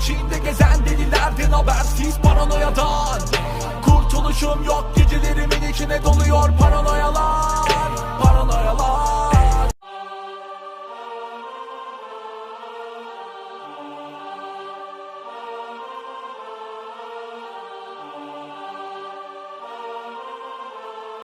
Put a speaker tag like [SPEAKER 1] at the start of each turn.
[SPEAKER 1] içinde gezen delilerden habersiz paranoyadan. Kurtuluşum yok gecelerimin içine